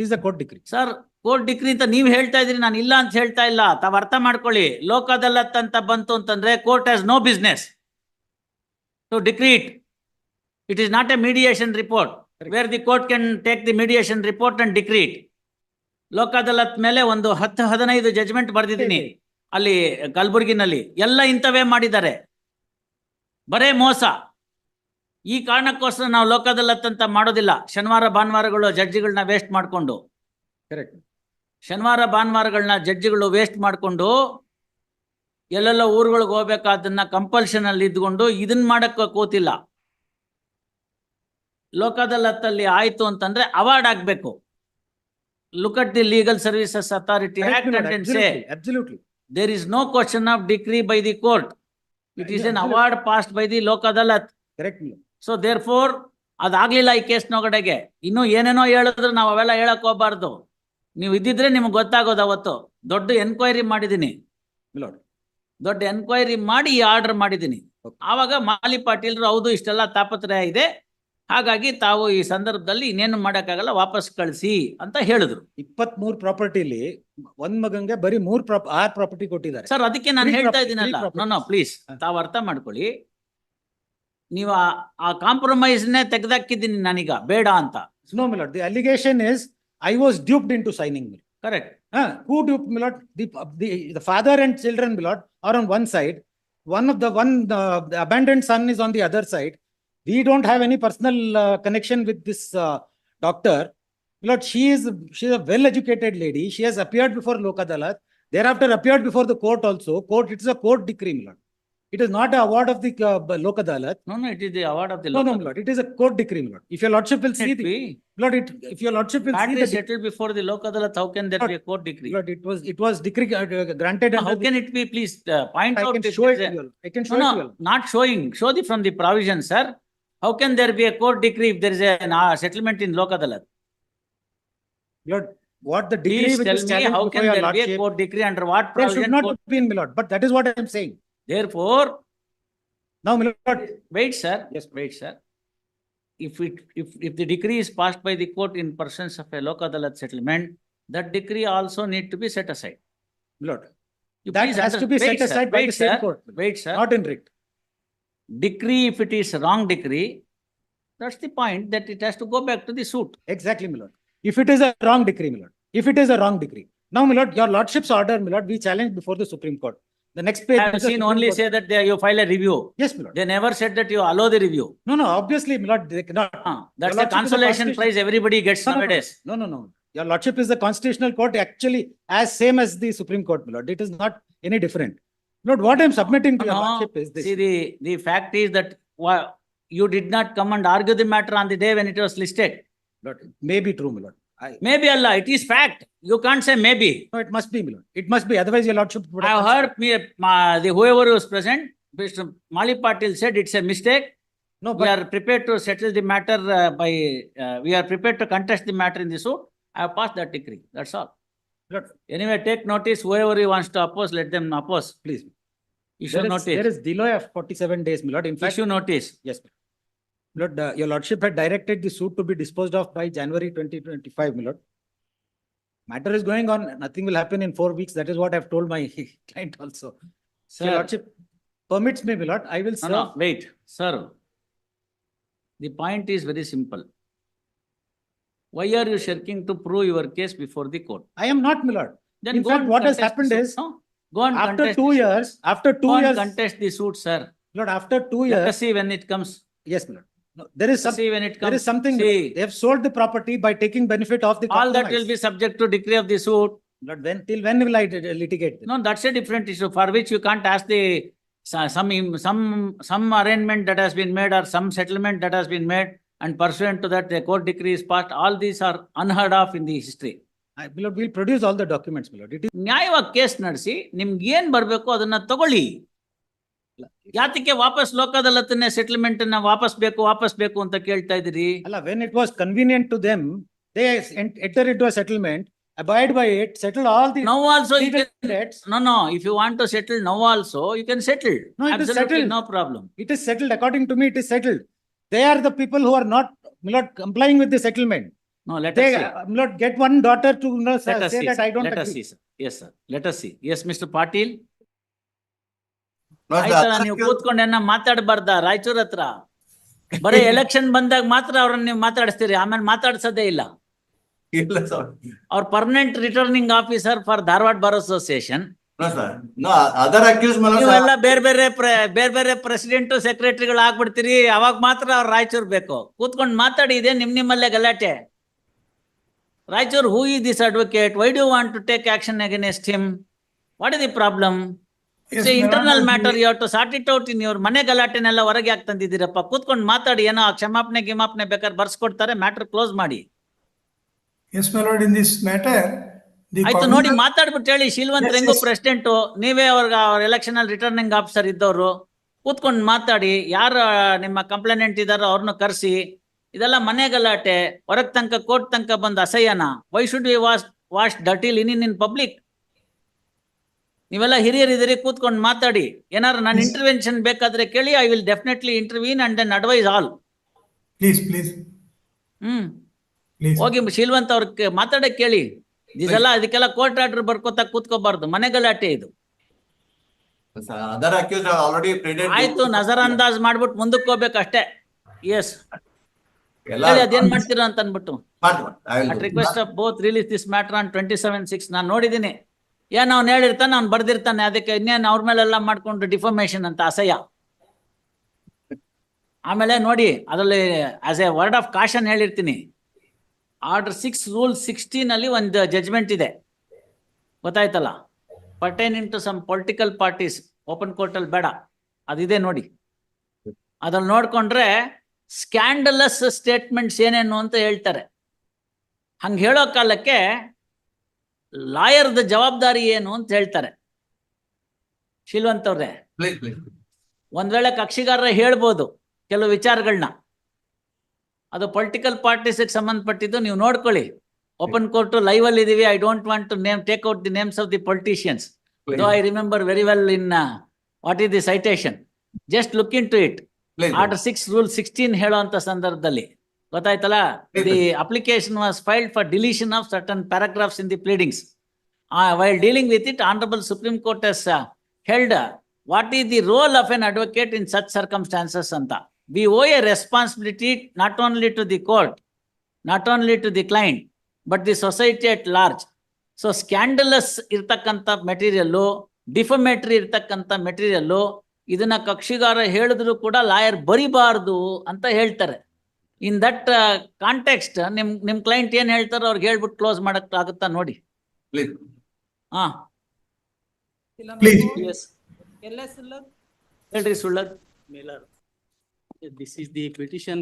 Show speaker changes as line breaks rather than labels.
It is a court degree
sir court degree ಅಂತ ನೀವು ಹೇಳ್ತಾ ಇದ್ರಿ ನಾನು ಇಲ್ಲ ಅಂತ ಹೇಳ್ತಾ ಇಲ್ಲ. ತಾವ್ ಅರ್ಥ ಮಾಡ್ಕೊಳ್ಳಿ. ಲೋಕ್ ಅದಾಲತ್ ಅಂತ ಬಂತು ಅಂತಂದ್ರೆ court has no business to decree it it is not a mediation
report.
Where the court can take the mediation report and decree it Lok Adalat ಮೇಲೆ ಒಂದು ಹತ್ತು ಹದಿನೈದು ಜಜ್ಮೆಂಟ್ ಬರ್ದಿದ್ದೀನಿ. ಅಲ್ಲಿ ಕಲಬುರ್ಗಿನಲ್ಲಿ. ಎಲ್ಲ ಇಂಥವೇ ಮಾಡಿದ್ದಾರೆ. ಬರೇ ಮೋಸ. ಈ ಕಾರಣಕ್ಕೋಸ್ಕರ ನಾವು ಲೋಕದಲ್ಲಿ ಅತ್ತಂತ ಅಂತ ಮಾಡೋದಿಲ್ಲ. ಶನಿವಾರ ಭಾನುವಾರಗಳು ಜಡ್ಜಿಗಳನ್ನ ವೇಸ್ಟ್ ಮಾಡ್ಕೊಂಡು.
ಕರೆಕ್ಟ್
ಶನಿವಾರ ಭಾನುವಾರಗಳನ್ನ ಜಡ್ಜಿಗಳು ವೇಸ್ಟ್ ಮಾಡಿಕೊಂಡು ಎಲ್ಲೆಲ್ಲ ಊರುಗಳಿಗೆ ಹೋಗ್ಬೇಕಾದನ್ನ ಕಂಪಲ್ಷನ್ ಅಲ್ಲಿ ಇದ್ಕೊಂಡು ಇದನ್ನ ಮಾಡಕ್ಕೆ ಕೂತಿಲ್ಲ. ಲೋಕದಲ್ಲತ್ತಲ್ಲಿ ಆಯ್ತು ಅಂತಂದ್ರೆ ಅವಾರ್ಡ್ ಆಗ್ಬೇಕು.
Look
at the
legal services
authority. There is no question of decree by the court it is
an
award passed by the Lok Adalat
correct.
So therefore ಅದಾಗ್ಲಿಲ್ಲ ಈ ಕೇಸ್ ನೋಗಡೆಗೆ. ಇನ್ನು ಏನೇನೋ ಹೇಳಿದ್ರು ನಾವು ಅವೆಲ್ಲ ಹೇಳಕ್ ಹೋಗ್ಬಾರ್ದು. ನೀವು ಇದ್ದಿದ್ರೆ ನಿಮ್ಗೆ ಗೊತ್ತಾಗೋದು ಅವತ್ತು. ದೊಡ್ಡ ಎನ್ಕ್ವೈರಿ ಮಾಡಿದ್ದೀನಿ. ದೊಡ್ಡ ಎನ್ಕ್ವೈರಿ ಮಾಡಿ ಈ ಆರ್ಡರ್ ಮಾಡಿದ್ದೀನಿ. ಆವಾಗ ಮಾಲಿ ಪಾಟೀಲ್ರು ಹೌದು ಇಷ್ಟೆಲ್ಲ ತಾಪತ್ರಯ ಇದೆ. ಹಾಗಾಗಿ ತಾವು ಈ ಸಂದರ್ಭದಲ್ಲಿ ಇನ್ನೇನು ಮಾಡಕ್ಕಾಗಲ್ಲ ವಾಪಸ್ ಕಳಿಸಿ ಅಂತ ಹೇಳಿದ್ರು.
ಇಪ್ಪತ್ಮೂರು ಪ್ರಾಪರ್ಟಿಲಿ ಒಂದ್ ಮಗಂಗೆ ಬರೀ ಮೂರ್ ಪ್ರಾಪ್ ಆರ್ ಪ್ರಾಪರ್ಟಿ ಕೊಟ್ಟಿದ್ದಾರೆ.
ಸರ್ ಅದಕ್ಕೆ ನಾನು ಹೇಳ್ತಾ ಇದ್ದೀನಲ್ಲ. No no
properties.
ಪ್ಲೀಸ್. ತಾವು ಅರ್ಥ ಮಾಡ್ಕೊಳ್ಳಿ. ನೀವು ಆ- ಕಾಂಪ್ರಮೈಸ್ ನೇ ತೆಗೆದಾಕಿದ್ದೀನಿ ನಾನೀಗ ಬೇಡ ಅಂತ
No, my lord. The allegation is I was duped into signing. my lord.
Correct
Huh? Who duped, my lord? The, the, the father and children, my lord, are on one side. One of the one, uh, the abandoned son is on the other side. We don't have any personal uh, connection with this uh, doctor. My lord, she is, she is a well-educated lady. She has appeared before Lok Adalat. Thereafter appeared before the court also. Court, it is a court decree, my lord. It is not a award of the uh, Lok Adalat.
No, no, it is the award of the
No, no, my lord. It is a court decree, my lord. If your lordship will see the. Lord, it, if your lordship will see
Badly
the. dec-
before the Lok Adalat, how can there be a court decree?
Lord, it was, it was decree uh, granted.
How
under the-
can it be, please, uh, point
I
out.
can
if
show it
there's
to
a-
you. I can show
No,
it to you.
no, not showing, show the from the provision, sir. How can there be a court decree if there is a uh, settlement in Lok Adalat?
Lord, what the decree
Please
which
tell me,
challenged
how
before
can
your
there be a
lordship.
court decree under what
There should
provision?
not
court-
be, my lord, but that is what I am saying.
Therefore,
Now, my lord,
wait, sir.
Yes.
Wait, sir. If it, if, if the decree is passed by the court in persons of a local Adalat settlement, that decree also need to be set aside.
my lord,
You
that
please
has
under-
to be
wait,
set
sir,
aside by
wait,
the same
sir,
court,
Wait, sir.
not in writ.
Decree, if it is wrong decree, that's the point that it has to go back to the suit.
Exactly, my lord. If it is a wrong decree, my lord, if it is a wrong decree. Now, my lord, your lordship's order, my lord, we challenge before the Supreme Court. The next page.
I have seen only say that they, you file a review.
Yes, my lord.
They never said that you allow the review.
No, no, obviously, my lord, they cannot.
Huh, That's
Your
the
lordship a
consolation
constitution-
prize everybody gets
No, no, no.
nowadays.
No, no, no. Your lordship is the constitutional court actually as same as the Supreme Court, my lord. It is not any different. Lord, what I am submitting to your
No,
lordship is this.
See, the, the fact is that wha- you did not come and argue the matter on the day when it was listed.
Lord, it may be true, my lord. I,
Maybe Allah, it is fact. You can't say maybe.
no, it must be. It must be, otherwise your lordship would
I
have.
have heard me, ma- the whoever was present, Mr. Mali Patil said it's a mistake.
No,
We are prepared to settle the matter uh, by, uh, we are prepared to contest the matter in the suit. I have passed that decree. That's all.
Lord,
Anyway, take notice, whoever he wants to oppose, let them oppose.
please.
Issue
There is,
notice,
is delay of forty-seven days, my lord. In fact,
issue notice.
yes. Lord, uh, your lordship had directed the suit to be disposed of by January twenty twenty-five, my lord. Matter is going on. Nothing will happen in four weeks. That is what I have told my client also. Your
Sir,
lordship permits me, my lord, I will
no,
serve.
no, wait, sir. The point is very simple. Why are you shirking to prove your case before the court?
I am not, my lord.
Then
In
go
fact,
and
what has
contest the
happened
suit,
is,
no? Go and
After
contest
two
suit.
years, after
Go
two
and
years,
contest the suit, sir.
Lord, after two
Let us
years,
see when it comes.
yes, my lord. No, there is
Let us
some,
See when it
there is
comes.
something,
See,
they have sold the property by taking benefit of the
all that will
compromise.
be subject to decree of the suit.
Lord, when, till when will I litigate? this?
No, that's a different issue for which you can't ask the so- some im- some some arrangement that has been made or some settlement that has been made and pursuant to that the court decree is passed. All these are unheard of in the history.
I, my lord, we'll produce all the documents, my lord. It is,
ನ್ಯಾಯವಾಗಿ case ನಡೆಸಿ ನಿಮ್ಗೆ ಏನ್ ಬರ್ಬೇಕು ಅದನ್ನ ತಗೊಳ್ಳಿ ಯಾತಕ್ಕೆ ವಾಪಸ್ ಲೋಕದಲ್ಲತ್ತನ್ನೇ settlement ಅನ್ನ ವಾಪಸ್ ಬೇಕು ವಾಪಸ್ ಬೇಕು ಅಂತ ಕೇಳ್ತಾ ಇದ್ದೀರಿ
Allah, when it was convenient to them, they en- enter into a settlement, abide by it, settle all the
now also you
legal
can
debts.
No, no, if you want to settle now also, you can settle.
No, it is
Absolutely
settled.
no problem.
It is settled. According to me, it is settled. They are the people who are not, my lord, complying with the settlement.
No, let
They,
us see.
uh, Lord, get one daughter to you know, say
Let us
say
see,
that
sir.
I don't
Let us
agree.
see, sir. Yes, sir. Let us see. Yes, Mr. Patil. ಆಯ್ತಲ್ಲ ನೀವು
accused-
ಕೂತ್ಕೊಂಡು ಏನ ಮಾತಾಡಬಾರ್ದ ರಾಯಚೂರ್ ಹತ್ರ. ಬರೀ election ಬಂದಾಗ ಮಾತ್ರ ಅವ್ರನ್ನ ನೀವು ಮಾತಾಡಿಸ್ತೀರಿ ಆಮೇಲೆ ಮಾತಾಡ್ಸೋದೇ ಇಲ್ಲ.
ಇಲ್ಲ ಸರ್
ಅವ್ರ
permanent returning officer for Dharwad bar association.
ನೀವೆಲ್ಲ ಬೇರೆ ಬೇರೆ ಬೇರೆ ಬೇರೆ ಪ್ರೆಸಿಡೆಂಟ್ ಸೆಕ್ರೆಟರಿಗಳು ಆಗ್ಬಿಡ್ತೀರಿ ಅವಾಗ ಮಾತ್ರ ಅವ್ರ ರಾಯಚೂರ್ ಬೇಕು. ಕೂತ್ಕೊಂಡು ಮಾತಾಡಿ ಇದೆ ನಿಮ್ ನಿಮ್ಮಲ್ಲೇ ಗಲಾಟೆ. Raichur who is this advocate why do want to take action against him what
is
the problem
internal
matter you to sort it out ಇನ್ ಇವ್ರ ಮನೆ ಗಲಾಟೆನೆಲ್ಲ ಹೊರಗೆ ಯಾಕೆ ತಂದಿದ್ದೀರಪ್ಪ ಕೂತ್ಕೊಂಡು ಮಾತಾಡಿ ಏನೋ ಆ ಕ್ಷಮಾಪಣೆ ಗಿಮಾಪಣೆ ಬೇಕಾದ್ರೆ ಬರ್ಸ್ಕೊಡ್ತಾರೆ ಮ್ಯಾಟರ್ ಕ್ಲೋಸ್ ಮಾಡಿ. ಆಯ್ತು ನೋಡಿ ಮಾತಾಡ್ಬಿಟ್ಟು ಹೇಳಿ ಶಿಲ್ವಂತ್ ರೆಂಗು ಪ್ರೆಸಿಡೆಂಟ್ ನೀವೇ ಅವ್ರಿಗೆ ಅವ್ರ ಎಲೆಕ್ಷನ್ ಅಲ್ಲಿ ರಿಟರ್ನಿಂಗ್ ಆಫೀಸರ್ ಇದ್ದವರು ಕೂತ್ಕೊಂಡು ಮಾತಾಡಿ ಯಾರ ನಿಮ್ಮ ಕಂಪ್ಲೇನೆಂಟ್ ಇದಾರೋ ಅವ್ರನ್ನ ಕರೆಸಿ ಇದೆಲ್ಲ ಮನೆ ಗಲಾಟೆ ಹೊರಗ್ ತನಕ ಕೋರ್ಟ್ ತನಕ ಬಂದ ಅಸಹ್ಯನ? Why should we wash wash ಡಟಿ in in public ನೀವೆಲ್ಲ ಹಿರಿಯರಿದ್ದೀರಿ ಕೂತ್ಕೊಂಡು ಮಾತಾಡಿ. ಏನಾದ್ರು
ನಾನು.
ಇಂಟರ್ವೆನ್ಷನ್ ಬೇಕಾದ್ರೆ ಕೇಳಿ I will definitely intervene and then advise all
please please
hmm.
Please.
ಹೋಗಿ ಶೀಲ್ವಂತ್ ಅವ್ರ ಮಾತಾಡಕ್ ಕೇಳಿ. ಇದೆಲ್ಲ ಅದಕ್ಕೆಲ್ಲ ಕೋರ್ಟ್ ಆರ್ಡರ್ ಬರ್ಕೋತಾ ಕೂತ್ಕೋಬಾರ್ದು. ಮನೆ ಗಲಾಟೆ ಇದು. ಆಯ್ತು ನಜರ್ ಅಂದಾಜ್ ಮಾಡ್ಬಿಟ್ಟು ಮುಂದಕ್ಕೆ ಹೋಗ್ಬೇಕು ಅಷ್ಟೇ. ಎಸ್ ಅದೇನ್ ಮಾಡ್ತೀರಾ ಅಂತ ಅನ್ಬಿಟ್ಟು. Request of both release this matter on twenty seven six ನಾನು ನೋಡಿದ್ದೀನಿ. ಏನ್ ಅವ್ನು ಹೇಳಿರ್ತಾನೆ ಅವ್ನು ಬರ್ದಿರ್ತಾನೆ. ಅದಕ್ಕೆ ಇನ್ನೇನು ಅವ್ರ ಮೇಲೆಲ್ಲ ಮಾಡ್ಕೊಂಡು ಡಿಫಾಮೇಶನ್ ಅಂತ ಅಸಹ್ಯ. ಆಮೇಲೆ ನೋಡಿ, ಅದರಲ್ಲಿ as a word of caution ಹೇಳಿರ್ತೀನಿ. ಆರ್ಡರ್ ಸಿಕ್ಸ್ ರೂಲ್ ಸಿಕ್ಸ್ಟೀನ್ ಅಲ್ಲಿ ಒಂದು ಜಜ್ಮೆಂಟ್ ಇದೆ. ಗೊತ್ತಾಯ್ತಲ್ಲ? Pertaining to some political parties open court ಅಲ್ಲಿ ಬೇಡ. ಅದಿದೆ ನೋಡಿ. ಅದ್ರಲ್ಲಿ ನೋಡ್ಕೊಂಡ್ರೆ ಸ್ಕ್ಯಾಂಡಲಸ್ ಸ್ಟೇಟ್ಮೆಂಟ್ಸ್ ಏನೇನು ಅಂತ ಹೇಳ್ತಾರೆ. ಹಂಗೆ ಹೇಳೋ ಕಾಲಕ್ಕೆ ಲಾಯರ್ದ ಜವಾಬ್ದಾರಿ ಏನು ಅಂತ ಹೇಳ್ತಾರೆ. ಶಿಲ್ವಂತ್ ಅವ್ರೆ. ಒಂದ್ ವೇಳೆ ಕಕ್ಷಿಗಾರರ ಹೇಳ್ಬೋದು ಕೆಲವು ವಿಚಾರಗಳನ್ನ ಅದು ಪೊಲಿಟಿಕಲ್ ಪಾರ್ಟೀಸ್ಗೆ ಸಂಬಂಧಪಟ್ಟಿದ್ದು ನೀವು ನೋಡ್ಕೊಳ್ಳಿ. ಓಪನ್ ಕೋರ್ಟ್ ಲೈವ್ ಅಲ್ಲಿ ಇದೀವಿ I don't want to name take out the
names
of the politicians I remember very well in what is the citation just look into
it.
Order six rule sixteen ಹೇಳುವಂತ ಸಂದರ್ಭದಲ್ಲಿ. ಗೊತ್ತಾಯ್ತಲ್ಲ? The application was filed for deletion of certain paragraphs in the pleadings while dealing with it honourable Supreme Court has held what is the role of an advocate in such circumstances ಅಂತ V owe a responsibility not only to the court not only to the client but the society at large so scandalous ಇರ್ತಕ್ಕಂಥ material ಡಿಫಮೇಟ್ರಿ ಇರ್ತಕ್ಕಂಥ material ಇದನ್ನ ಕಕ್ಷಿಗಾರ ಹೇಳಿದ್ರು ಕೂಡ lawyer ಬರಿಬಾರ್ದು ಅಂತ ಹೇಳ್ತಾರೆ. In that context ನಿಮ್ ನಿಮ್ ಕ್ಲೈಂಟ್ ಏನ್ ಹೇಳ್ತಾರೋ ಅವ್ರಿಗೆ ಹೇಳ್ಬಿಟ್ಟು ಕ್ಲೋಸ್ ಮಾಡಕ್ ಆಗುತ್ತಾ ನೋಡಿ
Please.
ಹಾ
Please.
ಎಸ್ ಹೇಳ್ರಿ ಸುಳ್ಳದ್
Miller. This is the petition